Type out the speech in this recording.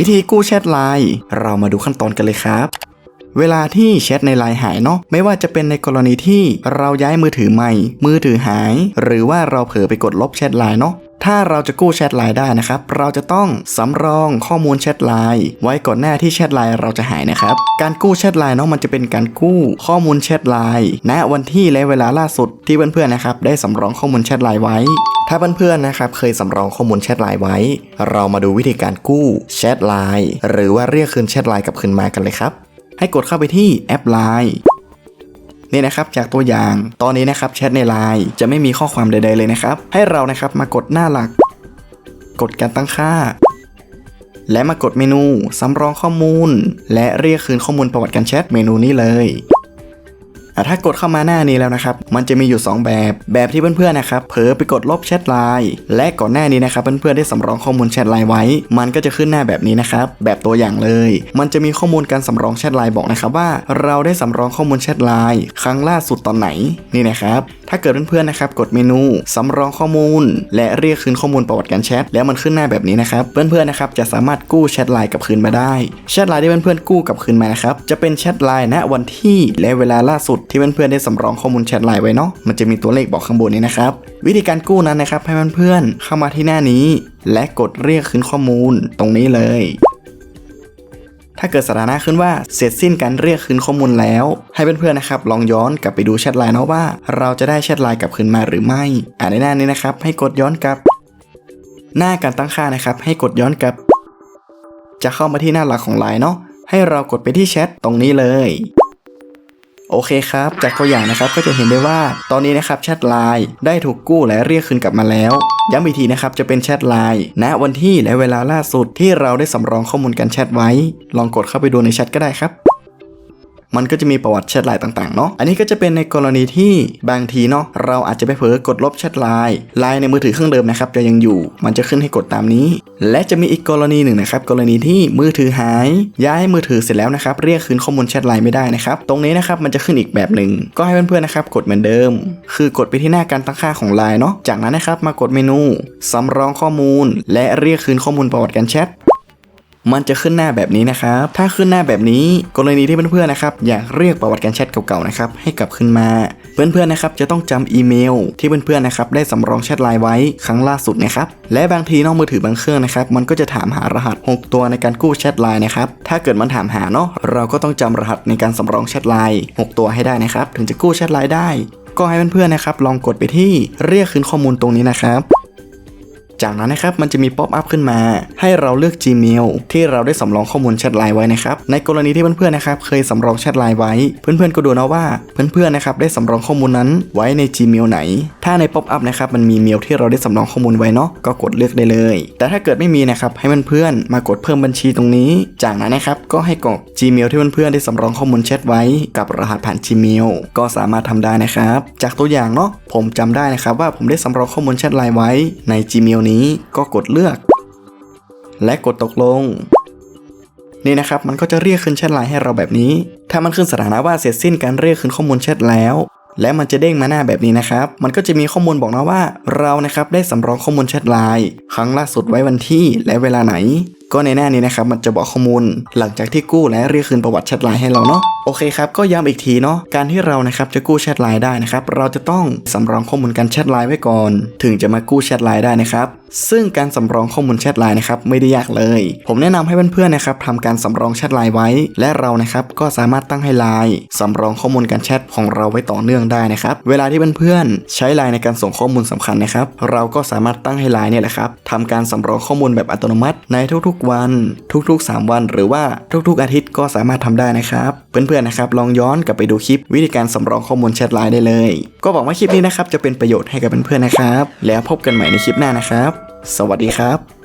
วิธีกู้แชทไลน์เรามาดูขั้นตอนกันเลยครับ เวลาที่แชทในไลน์หายเนาะไม่ว่าจะเป็นในกรณีที่เราย้ายมือถือใหม่ มือถือหาย หรือว่าเราเผลอไปกดลบแชทไลน์เนาะ ถ้าเราจะกู้แชทไลน์ได้นะครับ เราจะต้องสำรองข้อมูลแชทไลน์ไว้ก่อนหน้าที่แชทไลน์เราจะหายนะครับ การกู้แชทไลน์เนาะมันจะเป็นการกู้ข้อมูลแชทไลน์ณวันที่และเวลาล่าสุดที่เพื่อนๆนะครับได้สำรองข้อมูลแชทไลน์ไว้ ถ้าเพื่อนๆนะครับเคยสำรองข้อมูลแชทไลน์ไว้ เรามาดูวิธีการกู้แชทไลน์หรือว่าเรียกคืนแชทไลน์กลับคืนมากันเลยครับ ให้กดเข้าไปที่แอป Line นี่ นี่นะครับจากตัวอย่าง ตอนนี้นะครับแชทในไลน์จะไม่มีข้อความใด ๆเลยนะครับ ให้เรานะครับมากดหน้าหลัก กดการตั้งค่า และมากดเมนูสำรองข้อมูล และเรียกคืนข้อมูลประวัติการแชทเมนูนี้เลย ถ้ากดเข้ามาหน้านี้แล้วนะครับ มันจะมีอยู่ 2 แบบ แบบที่เพื่อนๆนะครับ เผลอไปกดลบแชทไลน์ และก่อนหน้านี้นะครับ เพื่อนๆได้สำรองข้อมูลแชทไลน์ไว้ มันก็จะขึ้นหน้าแบบนี้นะครับ แบบตัวอย่างเลย มันจะมีข้อมูลการสำรองแชทไลน์บอกนะครับว่า เราได้สำรองข้อมูลแชทไลน์ครั้งล่าสุดตอนไหน นี่นะครับถ้าเกิดเพื่อนๆนะครับกดเมนูสำรองข้อมูล และเรียกคืนข้อมูลประวัติการแชทแล้วมันขึ้นหน้าแบบนี้นะครับ เพื่อนๆนะครับจะสามารถกู้แชทไลน์กลับคืนมาได้แชทไลน์ที่เพื่อนๆกู้กลับคืนมานะครับจะเป็นแชทไลน์ณวันที่และเวลาล่าสุดที่เพื่อนๆได้สำรองข้อมูลแชทไลน์ไว้เนาะมันจะมีตัวเลขบอกข้างบนนี้นะครับวิธีการกู้นั้นนะครับให้เพื่อนๆเข้ามาที่หน้านี้ และกดเรียกคืนข้อมูลตรงนี้เลย ถ้าเกิดสถานะขึ้นว่าเสร็จสิ้นการเรียกคืนข้อมูลแล้ว ให้เพื่อนๆนะครับลองย้อนกลับไปดูแชทไลน์เนาะว่า เราจะได้แชทไลน์กลับคืนมาหรือไม่ อ่าในหน้านี้นะครับ ให้กดย้อนกลับ หน้าการตั้งค่านะครับ ให้กดย้อนกลับ จะเข้ามาที่หน้าหลักของไลน์เนาะให้เรากดไปที่แชทตรงนี้เลยโอเคครับ จากตัวอย่างนะครับก็จะเห็นได้ว่า ตอนนี้นะครับแชทไลน์ได้ถูกกู้และเรียกคืนกลับมาแล้ว ย้ำอีกทีนะครับจะเป็นแชทไลน์ณวันที่และเวลาล่าสุดที่เราได้สำรองข้อมูลการแชทไว้ ลองกดเข้าไปดูในแชทก็ได้ครับ มันก็จะมีประวัติแชทไลน์ต่างๆเนาะอันนี้ก็จะเป็นในกรณีที่บางทีเนาะเราอาจจะไปเผลอกดลบแชทไลน์ไลน์ในมือถือเครื่องเดิมนะครับจะยังอยู่มันจะขึ้นให้กดตามนี้ และจะมีอีกกรณีหนึ่งนะครับกรณีที่มือถือหาย ย้ายมือถือเสร็จแล้วนะครับเรียกคืนข้อมูลแชทไลน์ไม่ได้นะครับตรงนี้นะครับมันจะขึ้นอีกแบบหนึ่งก็ให้เพื่อนๆนะครับกดเหมือนเดิม คือกดไปที่หน้าการตั้งค่าของไลน์เนาะจากนั้นนะครับมากดเมนูสำรองข้อมูล และเรียกคืนข้อมูลประวัติการแชท มันจะขึ้นหน้าแบบนี้นะครับ ถ้าขึ้นหน้าแบบนี้กรณีที่เพื่อนๆนะครับอยากเรียกประวัติการแชทเก่าๆนะครับให้กลับขึ้นมา เพื่อนๆนะครับจะต้องจำอีเมล ที่เพื่อนๆนะครับได้สำรองแชทไลน์ไว้ครั้งล่าสุดนะครับและบางทีนอกมือถือบางเครื่องนะครับมันก็จะถามหารหัส 6 ตัวในการกู้แชทไลน์นะครับถ้าเกิดมันถามหาเนาะเราก็ต้องจำรหัสในการสำรองแชทไลน์6 ตัวให้ได้นะครับถึงจะกู้แชทไลน์ได้ ก็ให้เพื่อนๆนะครับลองกดไปที่เรียกคืนข้อมูลตรงนี้นะครับ จากนั้นนะครับมันจะมีป๊อปอัพขึ้นมา ให้เราเลือก Gmail ที่เราได้สำรองข้อมูลแชทไลน์ไว้นะครับในกรณีที่เพื่อนๆนะครับเคยสำรองแชทไลน์ไว้ เพื่อนๆก็ดูนะว่าเพื่อนๆนะครับได้สำรองข้อมูลนั้นไว้ใน Gmail ไหน ถ้าในป๊อปอัพนะครับมันมีเมลที่เราได้สำรองข้อมูลไว้เนาะก็กดเลือกได้เลย แต่ถ้าเกิดไม่มีนะครับให้เพื่อนๆมากดเพิ่มบัญชีตรงนี้ จากนั้นนะครับก็ให้กรอก Gmail ที่เพื่อนๆได้สำรองข้อมูลแชทไว้กับรหัสผ่าน Gmail ก็สามารถทำได้นะครับ จากตัวอย่างเนาะผมจำได้นะครับว่าผมได้สำรองข้อมูลแชทไลน์ไว้ใน Gmail นี้ก็กดเลือก และกดตกลง นี่นะครับมันก็จะเรียกขึ้นแชทไลน์ให้เราแบบนี้ ถ้ามันขึ้นสถานะว่าเสร็จสิ้นการเรียกขึ้นข้อมูลแชทแล้ว และมันจะเด้งมาหน้าแบบนี้นะครับ มันก็จะมีข้อมูลบอกนะว่า เรานะครับได้สำรองข้อมูลแชทไลน์ครั้งล่าสุดไว้วันที่และเวลาไหน ก็ในหน้านี้นะครับมันจะบอกข้อมูล หลังจากที่กู้และเรียกคืนประวัติแชทไลน์ให้เราเนาะโอเคครับก็ย้ำอีกทีเนาะการที่เรานะครับจะกู้แชทไลน์ได้นะครับเราจะต้องสำรองข้อมูลการแชทไลน์ไว้ก่อน ถึงจะมากู้แชทไลน์ได้นะครับซึ่งการสำรองข้อมูลแชทไลน์นะครับไม่ได้ยากเลย ผมแนะนำให้เพื่อนๆนะครับทำการสำรองแชทไลน์ไว้ และเรานะครับก็สามารถตั้งให้ไลน์สำรองข้อมูลการแชทของเราไว้ต่อเนื่องได้นะครับเวลาที่เพื่อนๆใช้ไลน์ในการส่งข้อมูลสำคัญนะครับเราก็สามารถตั้งให้ไลน์เนี่ยแหละครับทำการสำรองข้อมูลแบบอัตโนมัติในทุกๆวัน ทุกๆ 3 วัน หรือว่าทุกๆ อาทิตย์ก็สามารถทำได้นะครับ เพื่อนๆนะครับลองย้อนกลับไปดูคลิปวิธีการสำรองข้อมูลแชทไลน์ได้เลย ก็หวังว่าคลิปนี้นะครับจะเป็นประโยชน์ให้กับเพื่อนๆนะครับ แล้วพบกันใหม่ในคลิปหน้านะครับ สวัสดีครับ